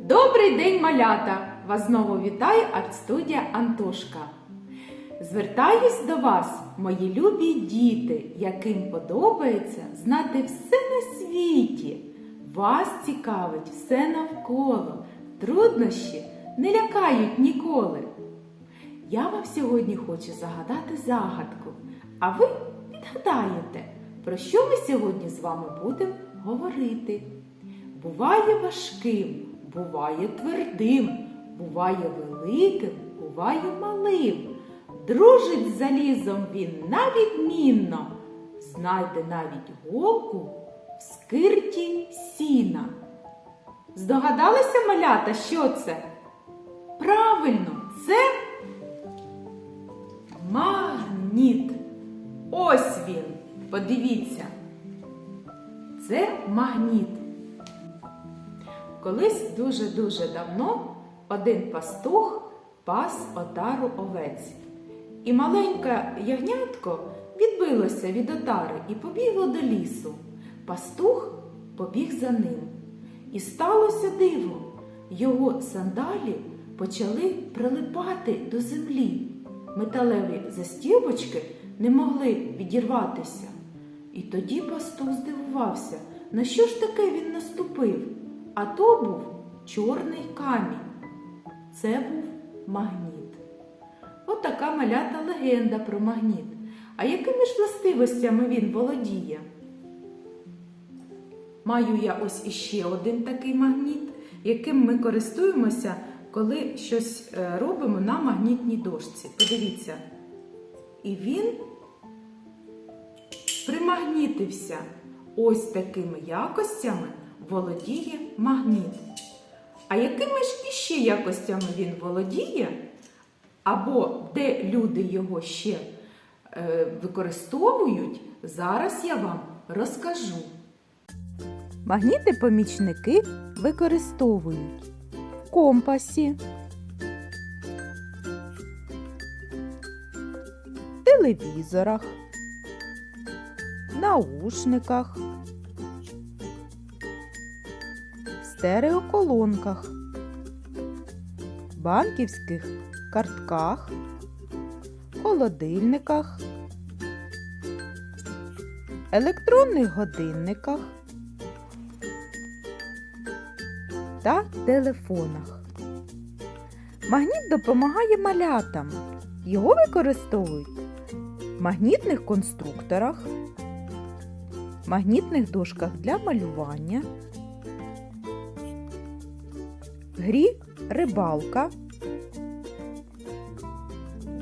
Добрий день, малята! Вас знову вітає арт-студія Антошка. Звертаюсь до вас, мої любі діти, яким подобається знати все на світі. Вас цікавить все навколо. Труднощі не лякають ніколи. Я вам сьогодні хочу загадати загадку, а ви відгадаєте, про що ми сьогодні з вами будемо говорити. Буває важким, буває твердим, буває великим, буває малим. Дружить з залізом він навідмінно, знайде навіть голку в скирті сіна. Здогадалися малята, що це? Правильно, це магніт. Ось він. Подивіться. Це магніт. Колись дуже-дуже давно один пастух пас отару овець. І маленьке ягнятко відбилося від отари і побігло до лісу. Пастух побіг за ним. І сталося диво. Його сандалі почали прилипати до землі. Металеві застібочки не могли відірватися. І тоді пастух здивувався, на що ж таке він наступив? А то був чорний камінь. Це був магніт. От малята легенда про магніт. А якими ж властивостями він володіє? Маю я ось іще один такий магніт, яким ми користуємося, коли щось е, робимо на магнітній дошці. Подивіться. І він примагнітився. Ось такими якостями володіє магніт. А якими ж іще якостями він володіє? Або де люди його ще е, використовують, зараз я вам розкажу. Магніти-помічники використовують в компасі, телевізорах, наушниках, стереоколонках, банківських картках, холодильниках, електронних годинниках та телефонах. Магніт допомагає малятам. Його використовують магнітних конструкторах, магнітних дошках для малювання, грі рибалка,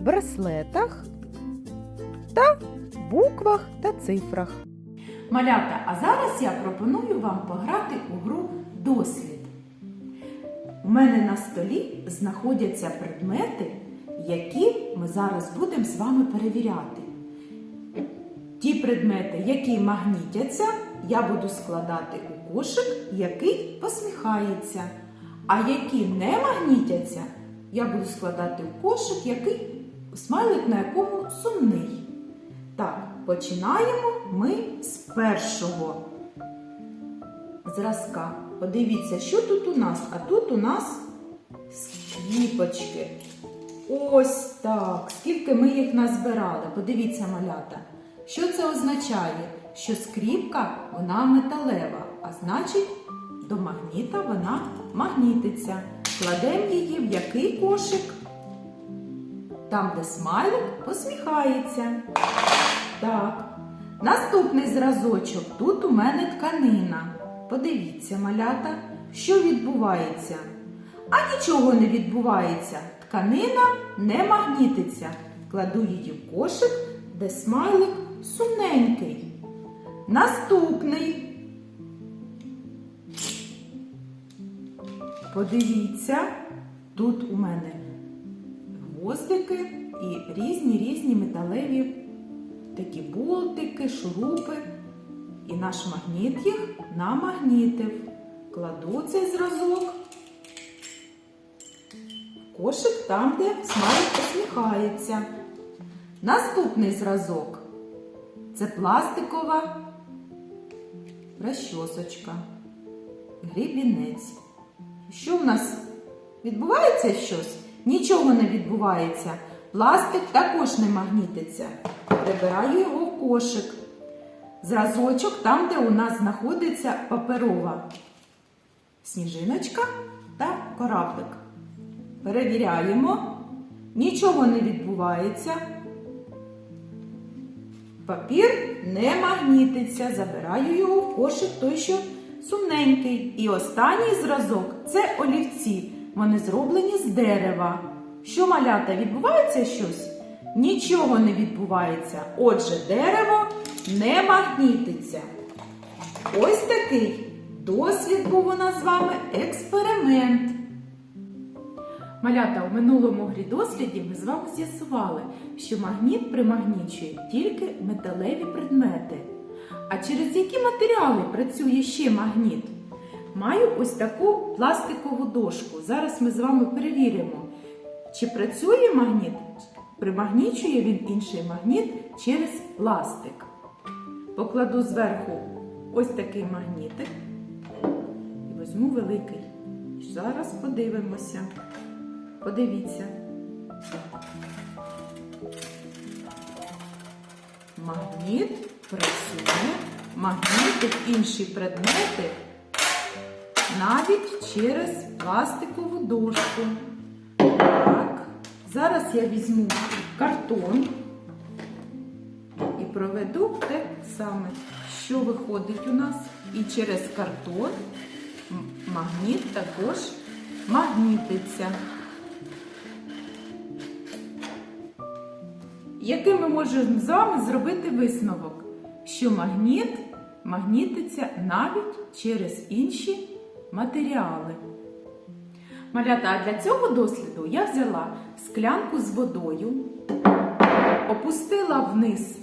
браслетах та буквах та цифрах. Малята, а зараз я пропоную вам пограти у гру дослід. У мене на столі знаходяться предмети, які ми зараз будемо з вами перевіряти. Ті предмети, які магнітяться, я буду складати у кошик, який посміхається. А які не магнітяться, я буду складати у кошик, який смайлик на якому сумний. Так, починаємо ми з першого зразка. Подивіться, що тут у нас? А тут у нас скріпочки. Ось так. Скільки ми їх назбирали. Подивіться, малята. Що це означає? Що скріпка вона металева, а значить, до магніта вона магнітиться. Кладемо її в який кошик? Там, де смайлик посміхається. Так. Наступний зразочок. Тут у мене тканина. Подивіться, малята, що відбувається. А нічого не відбувається. Тканина не магнітиться. Кладу її в кошик, де смайлик сумненький. Наступний. Подивіться, тут у мене гвоздики і різні різні металеві такі болтики, шурупи. І наш магніт їх намагнітив. Кладу цей зразок в кошик там, де смайлик посміхається. Наступний зразок. Це пластикова розчосочка, грібінець. Що в нас відбувається щось? Нічого не відбувається. Пластик також не магнітиться. Прибираю його в кошик. Зразочок там, де у нас знаходиться паперова сніжиночка та кораблик. Перевіряємо. Нічого не відбувається. Папір не магнітиться. Забираю його в кошик той, що сумненький. І останній зразок це олівці. Вони зроблені з дерева. Що малята відбувається щось? Нічого не відбувається. Отже, дерево не магнітиться. Ось такий досвід був у нас з вами експеримент. Малята, у минулому грі досліді ми з вами з'ясували, що магніт примагнічує тільки металеві предмети. А через які матеріали працює ще магніт? Маю ось таку пластикову дошку. Зараз ми з вами перевіримо, чи працює магніт, примагнічує він інший магніт через пластик. Покладу зверху ось такий магнітик і візьму великий. Зараз подивимося. Подивіться. Магніт працює, магнітить інші предмети навіть через пластикову дошку. Так, зараз я візьму картон і проведу те саме, що виходить у нас. І через картон магніт також магнітиться. Який ми можемо з вами зробити висновок? Що магніт магнітиться навіть через інші матеріали. Малята, а для цього досліду я взяла склянку з водою, опустила вниз,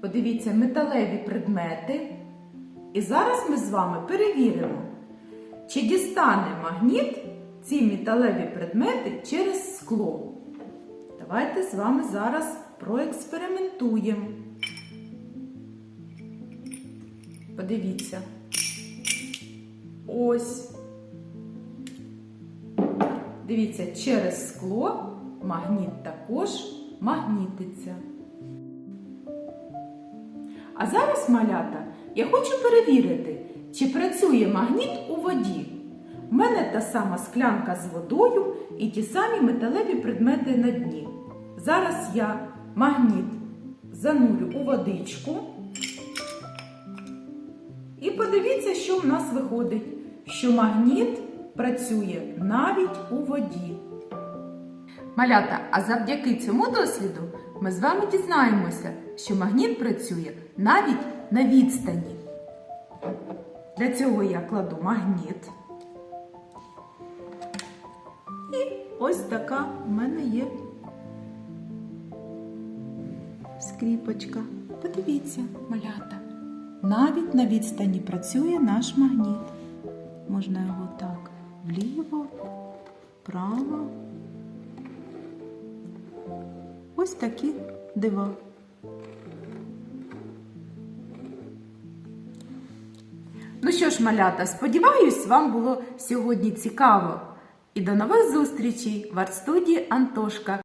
подивіться, металеві предмети. І зараз ми з вами перевіримо, чи дістане магніт ці металеві предмети через скло. Давайте з вами зараз проекспериментуємо. Подивіться. Ось. Дивіться, через скло магніт також магнітиться. А зараз, малята, я хочу перевірити, чи працює магніт у воді. У мене та сама склянка з водою і ті самі металеві предмети на дні. Зараз я магніт занурю у водичку. І подивіться, що в нас виходить, що магніт працює навіть у воді. Малята, а завдяки цьому досліду ми з вами дізнаємося, що магніт працює навіть на відстані. Для цього я кладу магніт. І ось така в мене є скріпочка. Подивіться, малята. Навіть на відстані працює наш магніт. Можна його так вліво, вправо. Ось такі дива. Ну що ж, малята, сподіваюсь, вам було сьогодні цікаво. І до нових зустрічей в арт-студії Антошка.